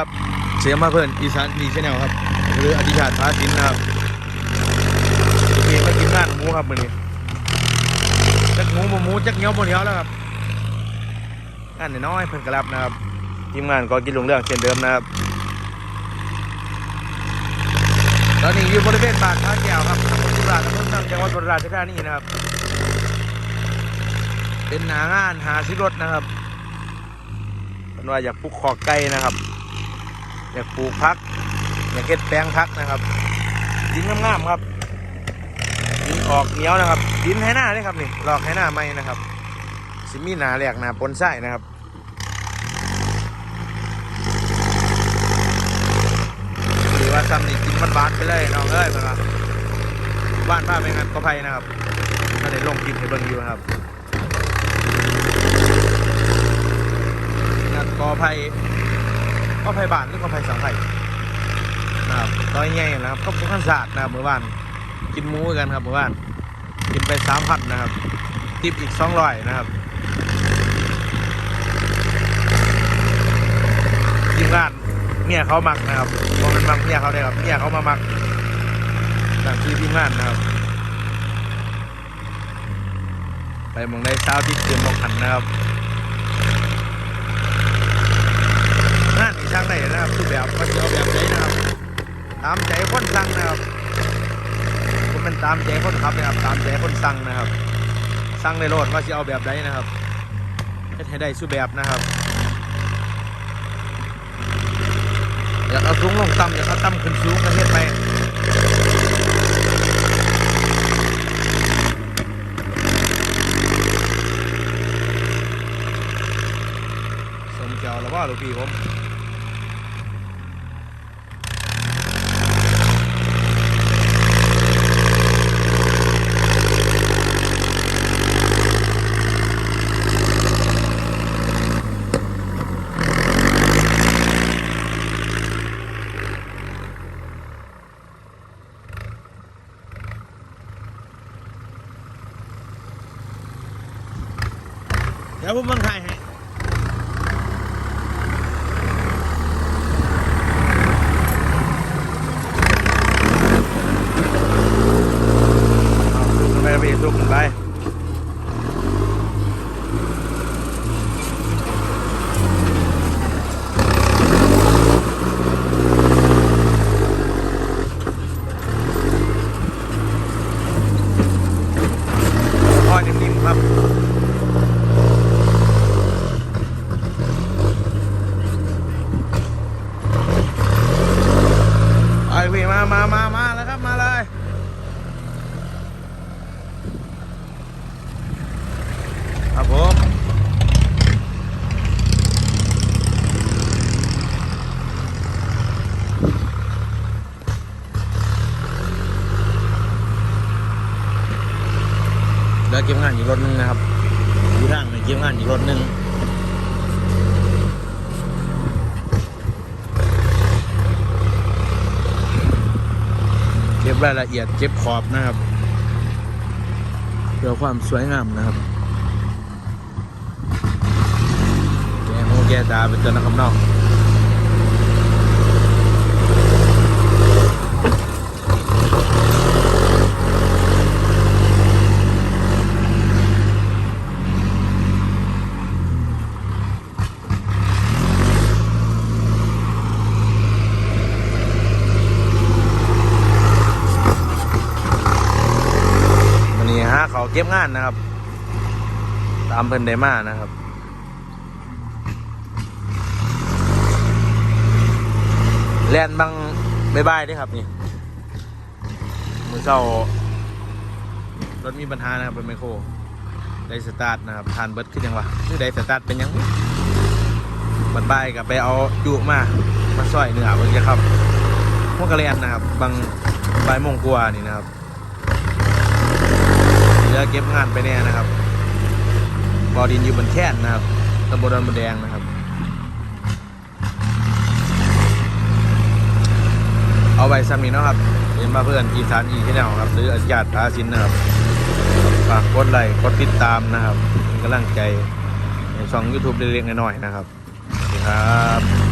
ครับเสียงมาเพิ่อนอีสานดีชแนลครับ หรืออธิชาติพาสินนะครับโอเคมากินงานหมูครับมื้อนี้จักหมูบหมูจักเหนียวบเหนียวแล้วครับงานน้อยเพิ่นก็รับนะครับทีมงานก็กินลงเรื่องเช่นเดิมนะครับตอนนี้อยู่บริเวณบาดท่าแก้วครับตำบลสุราษฎร์อำเภอเมืองจังหวัดอุบลราชธานีนะครับ เป็นหนางานหาซื้อรถนะครับเป็นว่าอยากปลูกขอไก่นะครับ อยากปลูกพัก อยากเก็ดแปลงพักนะครับดินงามๆครับดินออกเหนียวนะครับ ดินให้หน้าเลยครับนี่หลอกให้หน้าไม่นะครับสิมีหนาแหลกหนาปนไส้นะครับหรือว่าซ้ำนี่กินมันบานไปเลยน้องเอ้ยมันว่าบ้านป้าเป็นงานก็ไผ่นะครับถ้าได้ลงกินให้เบิ่งอยู่นะครับงานกอไผ่ ก็ไผ่บานหรือก็ไผ่สังไผ่นะครับร้อยใหญ่นะครับก็พวกขันศาสตร์นะครับเมื่อวานกินหมูกันครับเมื่อวานกินไปสามพันนะครับติปอีกสองร้อยนะครับทีมงานเมียเขามักนะครับมองเป็นมักเมียเขาได้ครับเมียเขามามักต่างชื่ทีมงานนะครับ ไปมองได้เช้าที่เตรียมมองหันนะครับ งานนี่ช่างได้นะครับทุกแบบก็จะเอาแบบไหนนะครับตามใจคนสั่งนะครับผมเป็นตามใจคนขับนะครับ ตามใจคนสั่งนะครับ สั่งในรถว่าจะเอาแบบไหนนะครับให้ได้สุแบบนะครับอยากเอาสูงลงต่ำอยากเอาต่ำขึ้นสูงก็เฮ็ดไปสมเจ้าแล้วว่าลูกพี่ผม เดี๋ยวผมบังถ่ายให้เอาสูงขึ้นไปแล้วพี่สูงขึ้นไปค่อยนิ่มๆครับ ไอพี่ มามามาแล้วครับ มาเลยครับผมแล้วเก็บงานอีกรถหนึงนะครับอยู่ทางในเก็บงานอีกรถหนึง เก็บ รายละเอียดเก็บขอบนะครับเพื่อความสวยงามนะครับ แกหูแกตาเป็นตัวนักคำนอก เขาเก็บงานนะครับ ตามเพิ่นได้มานะครับแลนบังบายบายด้วยครับนี่มือเศร้ารถมีปัญหานะครับเป็นไมโครได้สตาร์ทนะครับทานเบิร์ดขึ้นยังวะคือได้สตาร์ทเป็นยังบัดบายกับไปเอาจุมามาซอยเนื้อเบิ่งจะครับพวกกระเรียนนะครับ บางใบมงกว่านี่นะครับ อเก็บงานไปแน่นะครับบอดินอยู่บนแค่นนะครับตำบลดอนบนแดงนะครับ เอาไว้ซ้ำนี้นะครับเป็นมาเพื่อนอีสานอีที่แนวครับ หรืออาญาตอาสินนะครับฝากกดไลค์กดติดตามนะครับเป็นกำลังใจในช่อง YouTube เล็กๆน้อยๆนะครับสวัสดีครับ